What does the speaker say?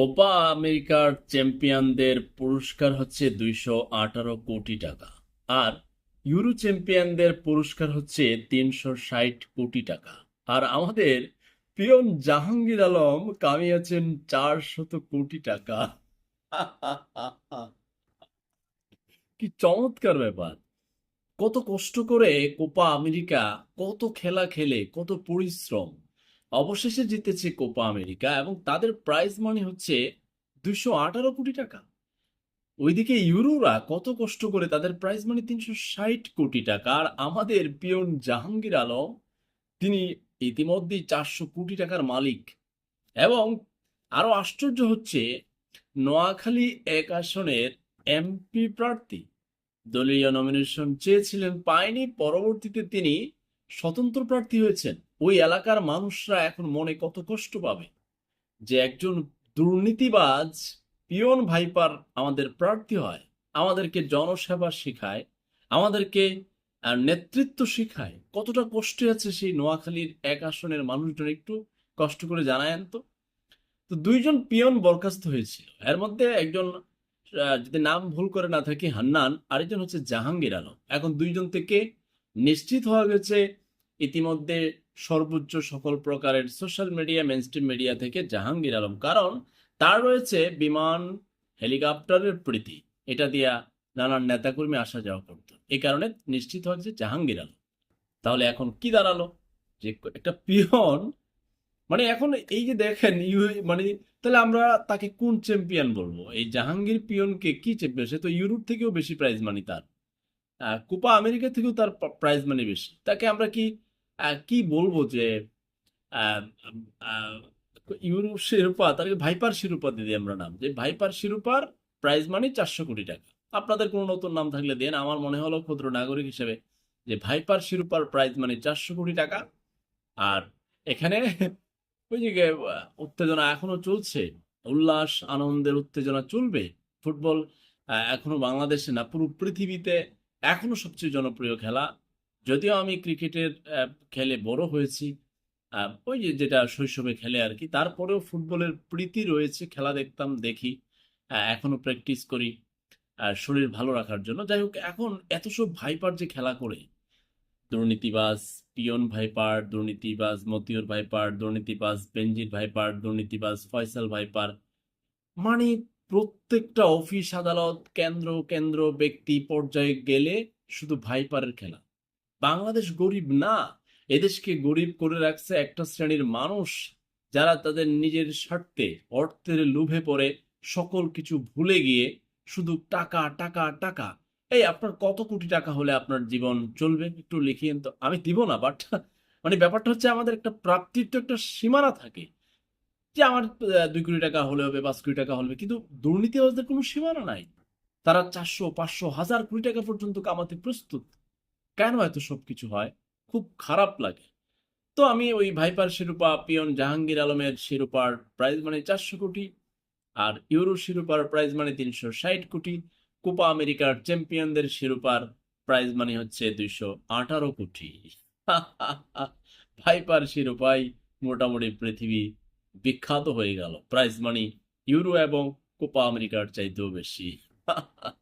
Copa আমেরিকার চ্যাম্পিয়নদের পুরস্কার হচ্ছে দুইশো আঠারো কোটি টাকা আর ইউরো চ্যাম্পিয়নদের পুরস্কার হচ্ছে তিনশো ষাট কোটি টাকা। আর আমাদের পিয়ন জাহাঙ্গীর আলম কামিয়েছেন চারশত কোটি টাকা। কি চমৎকার ব্যাপার। কত কষ্ট করে কোপা আমেরিকা কত খেলা খেলে, কত পরিশ্রম। অবশেষে জিতেছে কোপা আমেরিকা এবং তাদের প্রাইজ মানি হচ্ছে দুশো আঠারো কোটি টাকা। ওইদিকে ইউরোরা কত কষ্ট করে তাদের প্রাইজ মানি তিনশো ষাট কোটি টাকা আর আমাদের পিয়ন জাহাঙ্গীর আলম, তিনি ইতিমধ্যেই চারশো কোটি টাকার মালিক। এবং আরও আশ্চর্য হচ্ছে, নোয়াখালী এক আসনের এমপি প্রার্থী, দলীয় নমিনেশন চেয়েছিলেন, পায়নি, পরবর্তীতে তিনি স্বতন্ত্র প্রার্থী হয়েছেন। ওই এলাকার মানুষরা এখন মনে কত কষ্ট পাবে যে একজন দুর্নীতিবাজ পিয়ন ভাইপার আমাদের প্রার্থী হয়, আমাদেরকে জনসেবা শেখায়, আমাদেরকে নেতৃত্ব শেখায়। কতটা কষ্টে আছে সেই নোয়াখালীর এক আসনের মানুষজন একটু কষ্ট করে জানায়েন তো। তো দুইজন পিয়ন বরখাস্ত হয়েছিল। এর মধ্যে একজন যদি নাম ভুল করে না থাকি হান্নান, আরেকজন হচ্ছে জাহাঙ্গীর আলম। এখন দুইজন থেকে নিশ্চিত হওয়া গেছে ইতিমধ্যে সর্বোচ্চ সকল প্রকারের সোশ্যাল মিডিয়া মেনস্ট্রিম মিডিয়া থেকে জাহাঙ্গীর আলম। কারণ তার রয়েছে বিমান, হেলিকপ্টারের প্রীতি। এটা দিয়া নানান নেতাকর্মী আসা যাওয়া করতো। এই কারণে নিশ্চিত হওয়া গেছে জাহাঙ্গীর আলম। তাহলে এখন কি দাঁড়াল? যে একটা পিয়ন মানে এখন এই যে দেখেন, ইউ মানে তাহলে আমরা তাকে কোন চ্যাম্পিয়ন বলব? এই জাহাঙ্গীর পিয়নকে কি চ্যাম্পিয়ন সে তো ইউরোপ থেকেও বেশি প্রাইজ মানি তার। কোপা আমেরিকা থেকেও তার প্রাইজ মানি বেশি। তাকে আমরা কি কি বলব যে আহ, শিরোপা তাকে ভাইপার শিরোপা দিদি আমরা নাম। যে ভাইপার শিরোপার প্রাইজ মানি চারশো কোটি টাকা। আপনাদের কোনো নতুন নাম থাকলে দেন। আমার মনে হলো ক্ষুদ্র নাগরিক হিসেবে যে ভাইপার শিরোপার প্রাইজ মানি চারশো কোটি টাকা। আর এখানে ওই যে উত্তেজনা এখনও চলছে। উল্লাস আনন্দের উত্তেজনা চলবে। ফুটবল এখনও বাংলাদেশে না পুরো পৃথিবীতে এখনও সবচেয়ে জনপ্রিয় খেলা যদিও আমি ক্রিকেটের খেলে বড় হয়েছি ওই যে যেটা শৈশবে খেলে আর কি তারপরেও ফুটবলের প্রীতি রয়েছে খেলা দেখতাম দেখি আহ, এখনও প্র্যাকটিস করি শরীর ভালো রাখার জন্য। যাই হোক এখন এত সব ভাইপার যে খেলা করে দুর্নীতিবাজ পিয়ন ভাইপার দুর্নীতিবাজ মতিউর ভাইপার দুর্নীতিবাজ বেনজির ভাইপার দুর্নীতিবাজ ফয়সাল ভাইপার মানে প্রত্যেকটা অফিস, আদালত, কেন্দ্র কেন্দ্র ব্যক্তি পর্যায়ে গেলে শুধু ভাইপারের খেলা। বাংলাদেশ গরিব না, এদেশকে গরিব করে রাখছে একটা শ্রেণির মানুষ যারা তাদের নিজের স্বার্থে, অর্থের লোভে পড়ে সকল কিছু ভুলে গিয়ে শুধু টাকা টাকা টাকা। এই আপনার কত কোটি টাকা হলে আপনার জীবন চলবে? একটু লিখিয়েন তো, আমি দিব না বাট মানে ব্যাপারটা হচ্ছে আমাদের একটা প্রাপ্তির তো একটা সীমানা থাকে। যে আমার দুই কোটি টাকা হলে হবে, পাঁচ কোটি টাকা হলে কিন্তু দুর্নীতিবাজদের কোনো সীমানা নাই। তারা চারশো, পাঁচশো, হাজার কোটি টাকা পর্যন্ত কামাতে প্রস্তুত। কেন এত সবকিছু হয়? খুব খারাপ লাগে। তো আমি ওই ভাইপার শিরোপা, পিয়ন জাহাঙ্গীর আলমের শিরোপার প্রাইজ মানে চারশো কোটি, আর ইউরো শিরোপার প্রাইজ মানে তিনশো ষাট কোটি, কোপা আমেরিকার চ্যাম্পিয়নদের শিরোপার প্রাইজ মানে হচ্ছে দুইশো আঠারো কোটি। ভাইপার শিরোপাই মোটামুটি পৃথিবী বিখ্যাত হয়ে গেল। প্রাইজ মানি ইউরো এবং কোপা আমেরিকার চাইতেও বেশি।